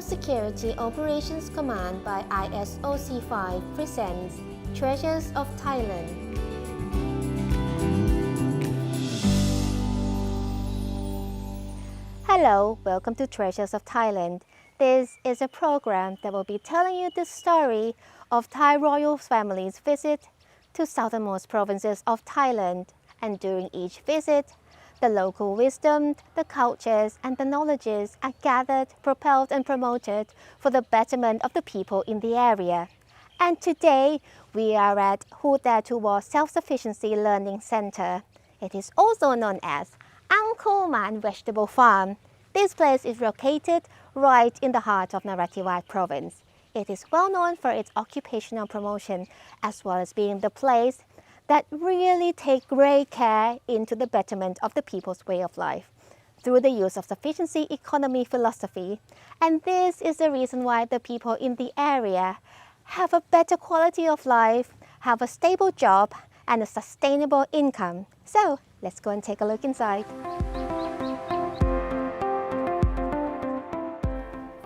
Internal Security Operations Command by ISOC 5 presents Treasures of Thailand. Hello, welcome to Treasures of Thailand. This is a program that will be telling you the story of Thai royal families' visit to southernmost provinces of Thailand. And during each visit, the local wisdom, the cultures, and the knowledges are gathered, propelled, and promoted for the betterment of the people in the area. And today, we are at Hutatuwa Self-Sufficiency Learning Center. It is also known as Uncle Man Vegetable Farm. This place is located right in the heart of Narathiwat province. It is well known for its occupational promotion as well as being the place that really take great care into the betterment of the people's way of life through the use of sufficiency economy philosophy. And this is the reason why the people in the area have a better quality of life, have a stable job, and a sustainable income. So let's go and take a look inside.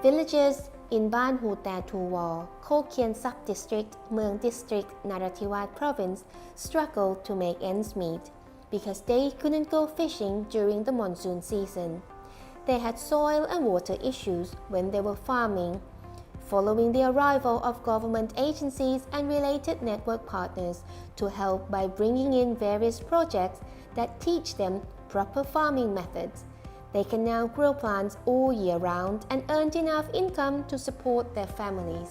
Villages in Ban Hu Te Kokien Subdistrict, Kolkien sub-district, district, Narathiwat province struggled to make ends meet because they couldn't go fishing during the monsoon season. They had soil and water issues when they were farming. Following the arrival of government agencies and related network partners to help by bringing in various projects that teach them proper farming methods they can now grow plants all year round and earn enough income to support their families.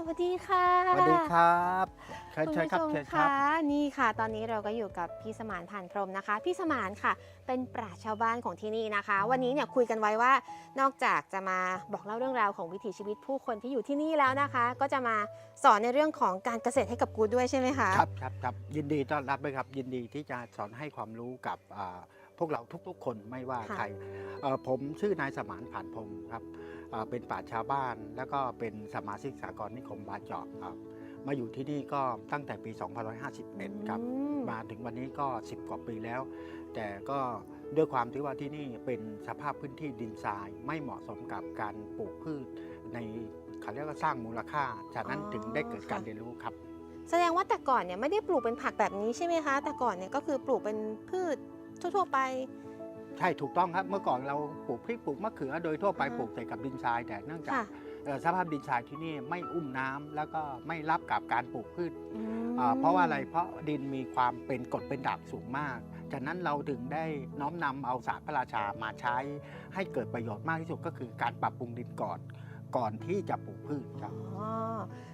สวัสดีครับ ชิญคุณเชิญผู้ครับชมเชิญครับค่ะนี่ค่ะ ตอนนี้เราก็อยู่กับพี่สมานผ่านพรหมนะคะ พี่สมานค่ะ เป็นปราชญ์ชาวบ้านของที่นี่นะคะ วันนี้เนี่ยคุยกันไว้ว่า นอกจากจะมาบอกเล่าเรื่องราวของวิถีชีวิตผู้คนที่อยู่ที่นี่แล้วนะคะ ก็จะมาสอนในเรื่องของการเกษตรให้กับกูด้วยใช่ไหมคะครับครับครับยินดีต้อนรับเลยครับ ยินดีที่จะสอนให้ความรู้กับอ่าพวกเราทุกๆ คนไม่ว่าค่ะใครเอ่อผมชื่อนายสมานผ่านพรหมครับอ่าเป็นปราชญ์ชาวบ้าน แล้วก็เป็นสมาชิกสากลนิคมบาเจาะครับ มาอยู่ที่นี่ก็ตั้งแต่ปี2551ครับอืมมาถึงวันนี้ก็ 10 กว่าปีแล้ว แต่ก็ด้วยความที่ว่าที่นี่เป็นสภาพพื้นที่ดินทรายไม่เหมาะสมกับการปลูกพืชในเขาเรียกว่าสร้างมูลค่าฉะนั้นอ๋อถึงได้เกิดการค่ะเรียนรู้ครับ แสดงว่าแต่ก่อนเนี่ยไม่ได้ปลูกเป็นผักแบบนี้ใช่ไหมคะ แต่ก่อนเนี่ยก็คือปลูกเป็นพืชทั่ว ๆ ไปใช่ถูกต้องครับเมื่อก่อนเราปลูกพริกปลูกมะเขือโดยทั่วไปอ่าปลูกใส่กับดินทรายแต่เนื่องจากค่ะเอ่อ สภาพดินทรายที่นี่ไม่อุ้มน้ำแล้วก็ไม่รับกับการปลูกพืชอืมอ่าเพราะว่าอะไรเพราะดินมีความเป็นกรดเป็นด่างสูงมากจากนั้นเราถึงได้น้อมนำเอาสารพระราชามาใช้ให้เกิดประโยชน์มากที่สุดก็คือการปรับปรุงดินก่อนก่อนที่จะปลูกพืชครับอ๋อ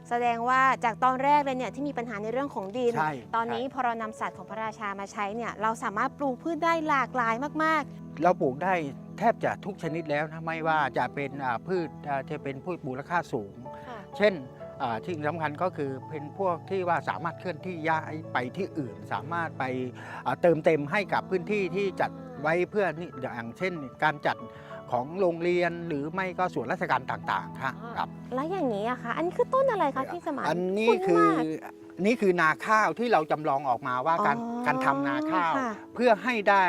แสดงว่าจากตอนแรกเลยเนี่ยที่มีปัญหาในเรื่องของดินใช่ตอนนี้ใช่พอเรานำศาสตร์ของพระราชามาใช้เนี่ยเราสามารถปลูกพืชได้หลากหลายมากเราปลูกได้ แทบจะทุกชนิดแล้วนะไม่ว่าจะเป็นอ่าพืชอ่าจะเป็นพืชมูลค่าสูงๆค่ะเช่นอ่าที่สำคัญก็คือเป็นพวกที่ว่าสามารถเคลื่อนที่ย้ายไปที่อื่น สามารถไปอ่าเติมเต็มให้กับพื้นที่ที่จัดไว้เพื่อนี่อย่างเช่น การจัดของโรงเรียนหรือไม่ก็ส่วนราชการต่างๆ ครับครับแล้วอย่างนี้อะคะ อันนี้คือต้นอะไรคะพี่สมานอันนี้คุ้คือมาก นี่คือนาข้าวที่เราจำลองออกมาว่าการอ๋อการทำนาข้าว ค่ะเพื่อให้ได้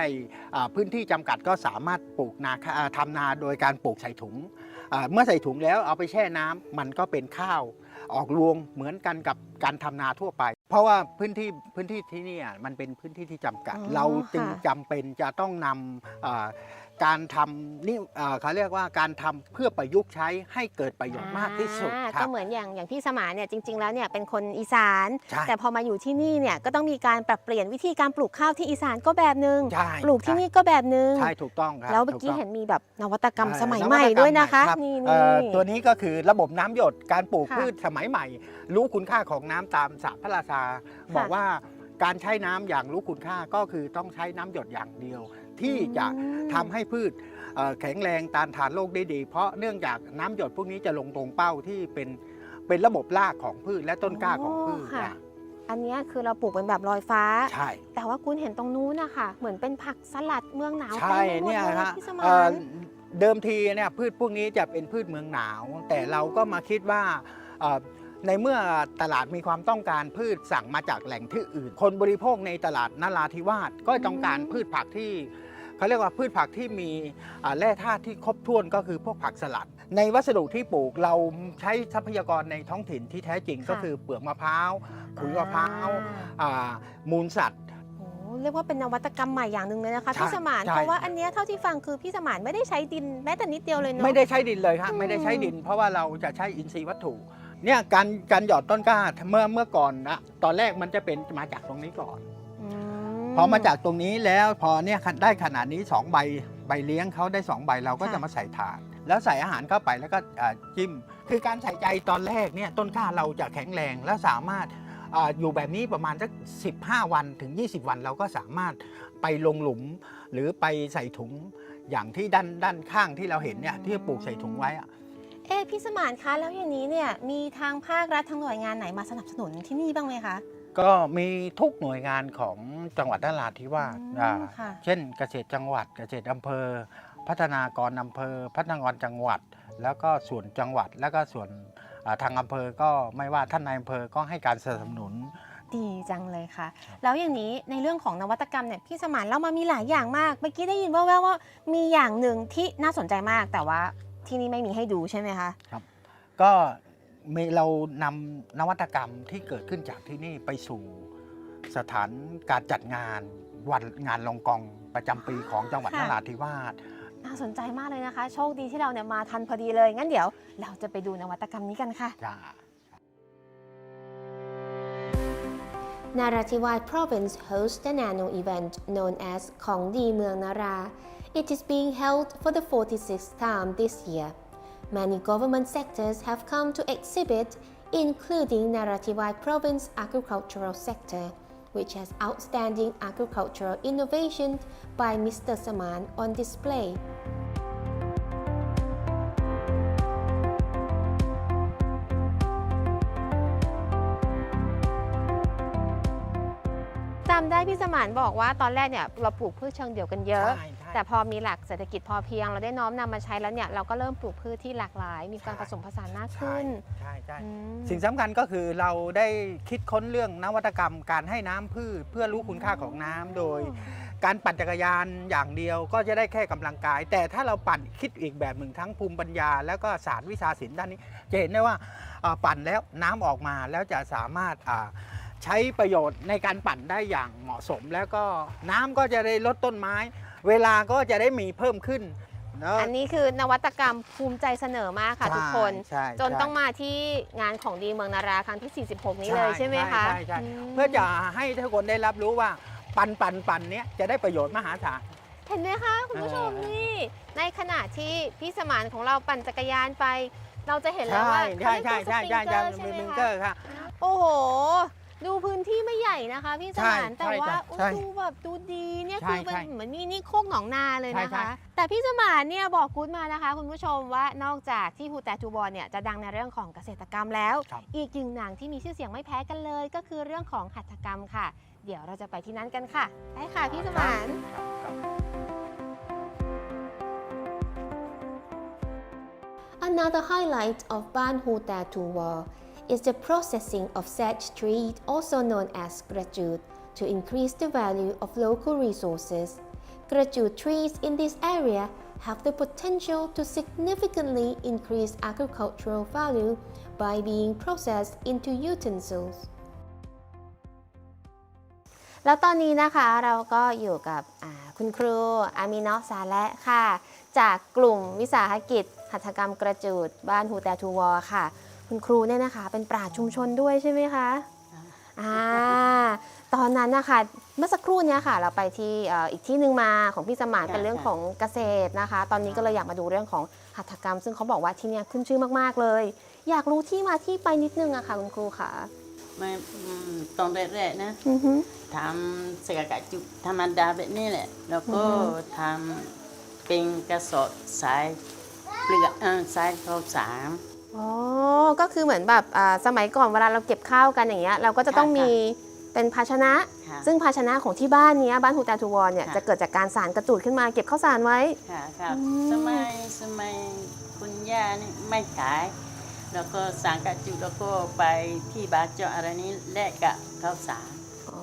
อ่าพื้นที่จำกัดก็สามารถปลูกนาข้าอ่าทำนาโดยการปลูกใส่ถุงอ่าเมื่อใส่ถุงแล้วเอาไปแช่น้ำมันก็เป็นข้าว ออกรวงเหมือนกันกับการทำนาทั่วไป เพราะว่าพื้นที่พื้นที่ที่นี่อะมันเป็นพื้นที่ที่จำกัด อ๋อเราจึงค่ะ จำเป็นจะต้องนำอ่า การทำนี่อ่าเขาเรียกว่าการทำเพื่อประยุกต์ใช้ให้เกิดประโยชน์มากที่สุดอ่าครัก็บ เหมือนอย่างอย่างพี่สมานเนี่ยจริง ๆ แล้วเนี่ยเป็นคนอีสาน ใช่ แต่พอมาอยู่ที่นี่เนี่ยก็ต้องมีการปรับเปลี่ยนวิธีการปลูกข้าวที่อีสานก็แบบนึง ใช่ปลูกที่ใช่นี่ก็แบบนึง ใช่ถูกต้องครับแล้วเมื่อถูกี้ต้องเห็นมีแบบนวัตกรรมเอ่อสมัยนวัตใหม่กรรด้วยนะคะใหม่รับนี่เอ่นี่อตัวนี้ก็คือระบบน้ำหยดการปลูกค่ะพืชสมัยใหม่ รู้คุณค่าของน้ำตามศาสตร์พระราชา บอกว่าการใช้น้ำอย่างรู้คุณค่าก็คือต้องใช้น้ำหยดอย่างเดียว ที่จะอืมทำให้พืชเอ่อแข็งแรงต้านทานโรคได้ดี เพราะเนื่องจากน้ำหยดพวกนี้จะลงตรงเป้าที่เป็นเป็นระบบรากของพืชและต้นกล้าของพืชค่ะนะอันเนี้ยคือเราปลูกเป็นแบบลอยฟ้า ใช่ แต่ว่าคุณเห็นตรงนู้นนะคะเหมือนเป็นผักสลัดเมืองหนาวใช่เต็มไปหมดเนี่ยเลยฮะพี่สมาเอ่อนเดิมทีเนี่ยพืชพวกนี้จะเป็นพืชเมืองหนาว แต่เราก็มาคิดว่าเอ่อในเมื่อตลาดมีความต้องการพืชสั่งมาจากแหล่งที่อื่น คนบริโภคในตลาดนราธิวาสก็ต้องการพืชผักที่ เขาเรียกว่าพืชผักที่มีอ่าแร่ธาตุที่ครบถ้วนก็คือพวกผักสลัด ในวัสดุที่ปลูกเราใช้ทรัพยากรในท้องถิ่นที่แท้จริงค่ะก็คือเปลือกมะพร้าวขุยมะพร้าวอ่าอ่ามูลสัตว์โอ้เรียกว่าเป็นนวัตกรรมใหม่อย่างหนึ่งเลยนะคะใช่พี่สมานใช่เพราะว่าอันเนี้ยเท่าที่ฟังคือพี่สมานไม่ได้ใช้ดินแม้แต่นิดเดียวเลยเนาะไม่ได้ใช้ดินเลยครับอืมไม่ได้ใช้ดิน เพราะว่าเราจะใช้อินทรีย์วัตถุเนี่ยการการหยอดต้นกล้าเมื่อเมื่อก่อนนะตอนแรกมันจะเป็นมาจากตรงนี้ก่อนอื พอมาจากตรงนี้แล้วพอเนี่ยได้ขนาดนี้2ใบใบเลี้ยงเขาได้2ใบเราก็จะมาใส่ถาดแล้วใส่อาหารเข้าไปแล้วก็อ่าจิ้ม คือการใส่ใจตอนแรกเนี่ยต้นกล้าเราจะแข็งแรงและสามารถอาอยู่แบบนี้ประมาณสัก 15 วันถึง 20 วันเราก็สามารถไปลงหลุม หรือไปใส่ถุงอย่างที่ด้านด้านข้างที่เราเห็นเนี่ยที่ปลูกใส่ถุงไว้อะเอ๊ะพี่สมานคะแล้วอย่างนี้เนี่ยมีทางภาครัฐทางหน่วยงานไหนมาสนับสนุนที่นี่บ้างไหมคะ ก็มีทุกหน่วยงานของจังหวัดนราธิวาสอืมอ่าค่ะ เช่นเกษตรจังหวัด เกษตรอำเภอ พัฒนากรอำเภอ พัฒนากรจังหวัด แล้วก็ส่วนจังหวัด แล้วก็ส่วนอ่าทางอำเภอก็ไม่ว่าท่านนายอำเภอก็ให้การสนับสนุน ดีจังเลยค่ะ แล้วอย่างนี้ในเรื่องของนวัตกรรมเนี่ยพี่สมานเล่ามามีหลายอย่างมาก เมื่อกี้ได้ยินว่าแววๆว่ามีอย่างหนึ่งที่น่าสนใจมากแต่ว่าที่นี่ไม่มีให้ดูใช่ไหมคะ ก็มี เรานำนวัตกรรมที่เกิดขึ้นจากที่นี่ไปสู่สถานการจัดงานวันงานลองกองประจำปีของจังหวัดนค่ะราธิวาสน่าสนใจมากเลยนะคะ โชคดีที่เราเนี่ยมาทันพอดีเลย งั้นเดี๋ยวเราจะไปดูนวัตกรรมนี้กันค่ะจ้า Narathiwat province hosts an annual event known as Kong Di Mueang Nara. It is being held for the 46th time this year. Many government sectors have come to exhibit, including Narathiwat province agricultural sector, which has outstanding agricultural innovation by Mr. Saman on display. จำได้พี่สมานบอกว่าตอนแรกเนี่ยเราปลูกพืชเชิงเดี่ยวกันเยอะ ใช่ใช่ แต่พอมีหลักเศรษฐกิจพอเพียง เราได้น้อมนำมาใช้แล้วเนี่ยเราก็เริ่มปลูกพืชที่หลากหลาย มีการผสมผสานมากใช่ขึ้นใช่ใช่อืม สิ่งสำคัญก็คือเราได้คิดค้นเรื่องนวัตกรรม การให้น้ำพืชเพื่อรู้คุณค่าของน้ำโดย การปั่นจักรยานอย่างเดียวก็จะได้แค่กำลังกาย แต่ถ้าเราปั่นคิดอีกแบบหนึ่งทั้งภูมิปัญญา แล้วก็ศาสตร์วิชาศิลป์ด้านนี้ จะเห็นได้ว่าอ่าปั่นแล้วน้ำออกมาแล้วจะสามารถอ่า ใช้ประโยชน์ในการปั่นได้อย่างเหมาะสม แล้วก็น้ำก็จะได้ลดต้นไม้ เวลาก็จะได้มีเพิ่มขึ้นเนอะอันนี้คือนวัตกรรมภูมิใจเสนอมากค่ะทุกคน ใช่จนใช่ต้องมาที่งานของดีเมืองนาราครั้งที่ 46 นี้เลยใช่ไหมคะใช่ใช่มเพื่อจะให้ทุกคนได้รับรู้ว่าปั่นปั่นปั่นเนี้ยจะได้ประโยชน์มหาศาล เห็นไหมคะคุณผู้ชมเออนี่ ในขณะที่พี่สมานของเราปั่นจักรยานไป เราจะเห็นแล้วว่าใช่ใช่ใช่ใช่ใช่ใช่เขามีเรียกมิงตัวเกสอปริงเกอร์ใช่ไหมร์ค่ะ โอ้โห ดูพื้นที่ไม่ใหญ่นะคะ พี่สมานใช่แต่ว่าใช่อุ๊ยใช่ดูแบบดูดีเนี่ยใช่คือเป็นใช่เหมือนมีนี่โคกหนองนาเลยใช่นะใช่ คะ แต่พี่สมานเนี่ยบอกกู๊ดมานะคะ คุณผู้ชมว่านอกจากที่ฮูแตทูบอลเนี่ยจะดังในเรื่องของเกษตรกรรมแล้ว ครับ อีกหนึ่งหนังที่มีชื่อเสียงไม่แพ้กันเลย ก็คือเรื่องของหัตถกรรมค่ะ เดี๋ยวเราจะไปที่นั่นกันค่ะได้ค่ะพี่สมานครับ Another highlight of Ban Hu Ta Tu Wa is the processing of sedge tree, also known as grajut, to increase the value of local resources. Grajut trees in this area have the potential to significantly increase agricultural value by being processed into utensils. แล้วตอนนี้นะคะเราก็อยู่กับอ่าคุณครูอามิเนาะซาและค่ะ จากกลุ่มวิสาหกิจ หัตถกรรมกระจูด บ้านฮูแตทูวอค่ะ คุณครูเนี่ยนะคะ เป็นปราชญ์ชุมชนด้วยใช่ไหมคะอ่าตอนนั้นนะคะเมื่อสักครู่เนี้ยค่ะ เราไปที่เอ่ออีกที่หนึ่งมาของพี่สมานค่ะเป็นเรื่องของเกษตรนะคะ ตอนนี้ก็เลยอยากมาดูเรื่องของหัตถกรรม ซึ่งเขาบอกว่าที่เนี่ยขึ้นชื่อมากๆเลย อยากรู้ที่มาที่ไปนิดนึงอะค่ะคุณครูค่ะมาอืมตอนแรกๆนะอือฮึทำเสกกะจุธรรมดาแบบนี้แหละ แล้วก็อือฮึทำเป็นกระสอบสายเปลือกเออสายข้าวสาร อ๋อ ก็คือเหมือนแบบอ่าสมัยก่อนเวลาเราเก็บข้าวกันอย่างเงี้ยเราก็จะต้องค่ะมีเป็นภาชนะ ค่ะ ซึ่งภาชนะของที่บ้านเนี้ยบ้านฮูตาทูวอนเนี่ยค่ะ จะเกิดจากการสารกระจูดขึ้นมาเก็บข้าวสารไว้ ค่ะค่ะอืม สมัยสมัยคุณย่านี่ไม่ขาย แล้วก็สางกระจุแล้วก็ไปที่บาเจาะอะไรนี้แลกกับข้าวสาร อ๋อ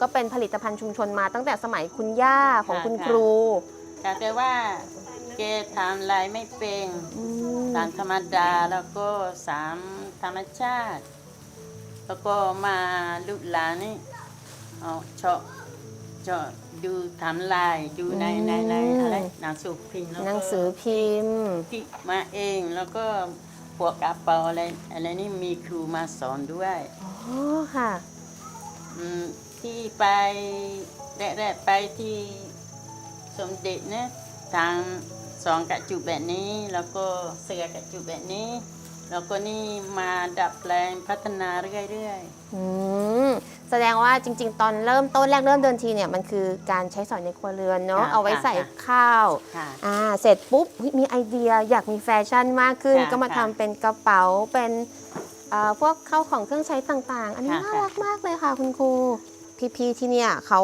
ก็เป็นผลิตภัณฑ์ชุมชนมาตั้งแต่สมัยคุณย่าของค่ะคุณค่ะครู ค่ะแต่ว่า แกทำลายไม่เป็นอืมสารธรรมดาแล้วก็สามธรรมชาติ แล้วก็มาลูกหลานนี่เอาเจาะเจาะดูทำลายดูในในในอะไรหนังสือพิมพ์แล้วก็ หนังสือพิมพ์ ที่มาเองแล้วก็พวกกระเป๋าอะไรอะไรนี่มีครูมาสอนด้วยอ๋อค่ะ อืมที่ไปแรกๆไปที่สมเด็จเนี่ยทาง สองกระจุกแบบนี้แล้วก็เสือกระจุกแบบนี้ แล้วก็นี่มาดัดแปลงพัฒนาเรื่อยอืมแสดงว่าจริง ๆ ตอนเริ่มต้นแรกเริ่มเดินทีเนี่ยมันคือการใช้สอยในครัวเรือนเนาะค่ะเอาไว้ใส่ค่ะข้าวๆค่ะ อ่าเสร็จปุ๊บเฮ้ยมีไอเดียอยากมีแฟชั่นมากขึ้น ค่ะก็มาค่ะทำเป็นกระเป๋าเป็นเอ่อพวกเข้าของเครื่องใช้ต่างๆ อันนี้ค่ะน่าค่ะ รักมากเลยค่ะคุณครูพี่ๆที่เนี่ยเขา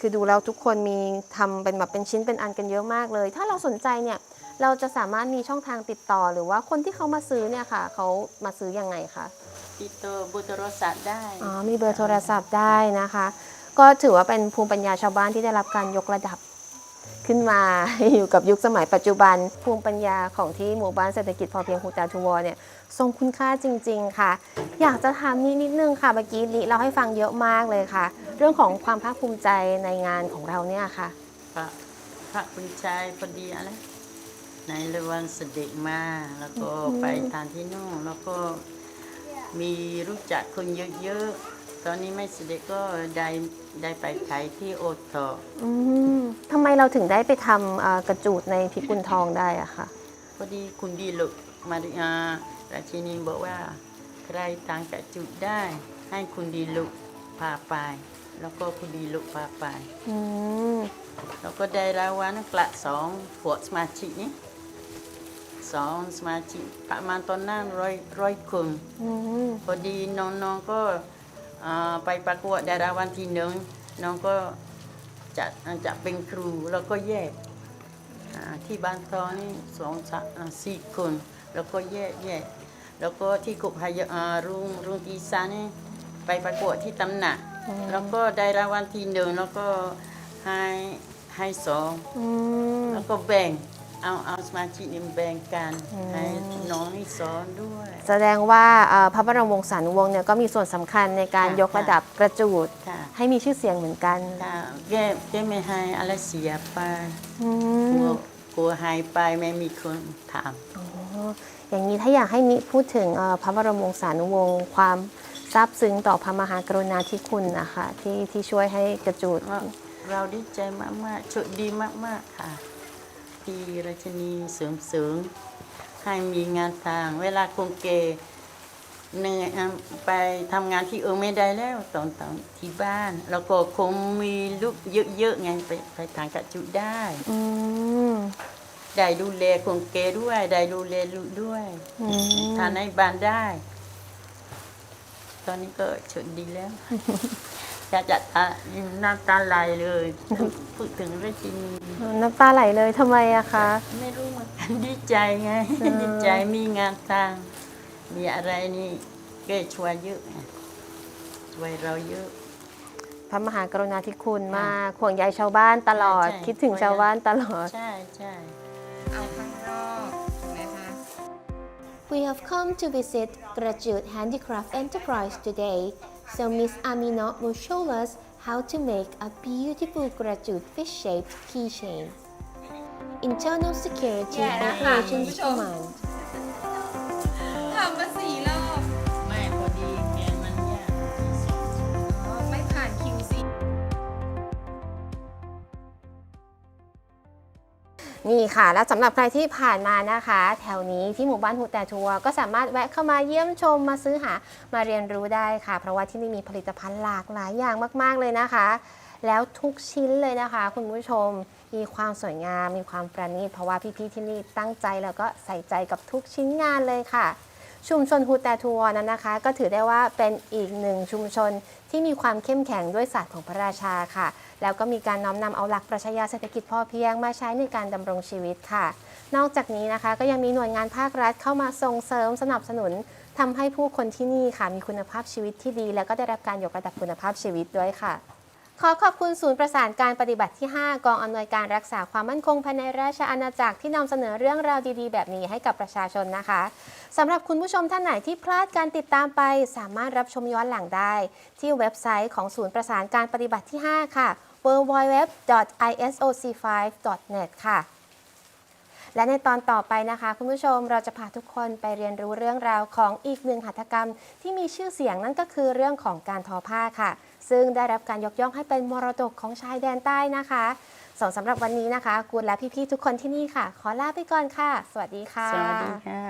คือดูแล้วทุกคนมีทำเป็นแบบเป็นชิ้นเป็นอันกันเยอะมากเลย ถ้าเราสนใจเนี่ยเราจะสามารถมีช่องทางติดต่อหรือว่าคนที่เขามาซื้อเนี่ยค่ะเขามาซื้อยังไงคะติดต่อเบุตรโทรศัพท์ได้อ๋อมีเบอร์โทรศัพท์ได้นะคะ ก็ถือว่าเป็นภูมิปัญญาชาวบ้านที่ได้รับการยกระดับ ขึ้นมาอยู่กับยุคสมัยปัจจุบัน ภูมิปัญญาของที่หมู่บ้านเศรษฐกิจพอเพียงฮูตาทูวอเนี่ยทรงคุณค่าจริง ๆ ค่ะ อยากจะถามนิดนิดนึงค่ะเมื่อกี้ลิเราให้ฟังเยอะมากเลยค่ะ เรื่องของความภาคภูมิใจในงานของเราเนี่ยค่ะพระพระคุณชายพอดีอะไรในเรือวันเสด็จมาแล้วก็ไปทานที่นู่นแล้วก็มีรู้จักคนเยอะๆตอนนี้ไม่เสด็จก็ได้ ได้ไปขายที่โอทออืมทำไมเราถึงได้ไปทำเอ่อกระจูดในพิกุลทองได้อะค่ะพอดีคุณดีลุกมาริอาราชินีบอกว่า ใครทางกระจุดได้ ให้คุณดีลุกพาไป แล้วก็คุณดีลุกพาไป อืมแล้วก็ได้รางวัลกละสองพวกสมาชิกนี่สองสมาชิกประมาณตอนนั้นร้อยร้อยคน อืม พอดีน้องๆก็อ่า ไปประกวดได้รางวัลที่หนึ่งน้องก็จะจะเป็นครูแล้วก็แยกอ่าที่บ้านตอนี่สองสามอ่าสี่คน แล้วก็แยกแยกแล้วก็ที่กุบพายอ่ารุ่งรุ่งอีสานนี่ไปประกวดที่ตำหนัก แล้วก็ได้รางวัลที่หนึ่งแล้วก็ให้ให้สองอืมแล้วก็แบ่ง เอาเอาสมาชิกนี่แบ่งกันอืมให้น้องนี่สอนด้วย แสดงว่าเอ่อพระบรมวงศานุวงศ์เนี่ยก็มีส่วนสำคัญในการค่ะยกระดับกระจูด ค่ะ ให้มีชื่อเสียงเหมือนกันค่ะแกแกไม่ให้อะไรเสียไปอืกลัวมกลัวหายไปไม่มีคนถาม อ๋ออย่างนี้ถ้าอยากให้นิพูดถึงเอ่อพระบรมวงศานุวงศ์ความซาบซึ้งต่อพระมหากรุณาธิคุณนะคะที่ที่ช่วยให้กระจูดว่าเราดีใจมากๆโชคดีมากๆค่ะ ที่ราชนีเสริมเสริมให้มีงานทาง เวลาคงเกเหนื่อยอะไปทำงานที่เออไม่ได้แล้วตอนตอนที่บ้าน แล้วก็คงมีลูกเยอะๆไงไปไปทางกระจุได้อืมได้ดูแลคงเกด้วย ได้ดูแลลูกด้วยอืมทานในบ้านได้ ตอนนี้ก็โชคดีแล้ว จะจะตาน้ำตาไหลเลยพูดพูดถึงราชินีน้ำตาไหลเลยทำไมอะคะ ไม่รู้เหมือนกันดีใจไงอืมดีใจมีงานทาง มีอะไรนี่แกช่วยเยอะไงช่วยเราเยอะพระมหากรุณาธิคุณมากห่วงใยชาวบ้านตลอดใช่คิดถึงชาวบ้านตลอด ใช่ใช่เอาข้างนอกนะคะ We have come to visit Graduate Handicraft Enterprise today, So Miss Aminot will show us how to make a beautiful graduate fish-shaped keychain. Internal Security yeah, Operations uh-huh. Command นี่ค่ะ แล้วสำหรับใครที่ผ่านมานะคะ แถวนี้ที่หมู่บ้านฮูแต่ทัวร์ก็สามารถแวะเข้ามาเยี่ยมชมมาซื้อหามาเรียนรู้ได้ค่ะ เพราะว่าที่นี่มีผลิตภัณฑ์หลากหลายอย่างมาก ๆ เลยนะคะ แล้วทุกชิ้นเลยนะคะ คุณผู้ชมมีความสวยงาม มีความประณีตเพราะว่าพี่ๆที่นี่ตั้งใจแล้วก็ใส่ใจกับทุกชิ้นงานเลยค่ะชุมชนฮูแต่ทัวร์นั้นนะคะ ก็ถือได้ว่าเป็นอีกหนึ่งชุมชนที่มีความเข้มแข็งด้วยศาสตร์ของพระราชาค่ะ แล้วก็มีการน้อมนำเอาหลักปรัชญาเศรษฐกิจพอเพียงมาใช้ในการดำรงชีวิตค่ะ นอกจากนี้นะคะก็ยังมีหน่วยงานภาครัฐเข้ามาส่งเสริมสนับสนุนทำให้ผู้คนที่นี่ค่ะ มีคุณภาพชีวิตที่ดี และก็ได้รับการยกระดับคุณภาพชีวิตด้วยค่ะ ขอขอบคุณศูนย์ประสานการปฏิบัติที่ 5 กองอำนวยการรักษาความมั่นคงภายในราชอาณาจักรที่นำเสนอเรื่องราวดีๆ แบบนี้ให้กับประชาชนนะคะสำหรับคุณผู้ชมท่านไหนที่พลาดการติดตามไป สามารถรับชมย้อนหลังได้ ที่เว็บไซต์ของศูนย์ประสานการปฏิบัติที่ 5 ค่ะ www.isoc5.net ค่ะ และในตอนต่อไปนะคะ คุณผู้ชมเราจะพาทุกคนไปเรียนรู้เรื่องราวของอีกหนึ่งหัตถกรรม ที่มีชื่อเสียงนั่นก็คือเรื่องของการทอผ้าค่ะ ซึ่งได้รับการยกย่องให้เป็นมรดกของชายแดนใต้นะคะส่วนสำหรับวันนี้นะคะกูดและพี่ๆทุกคนที่นี่ค่ะ ขอลาไปก่อนค่ะ สวัสดีค่ะ สวัสดีค่ะ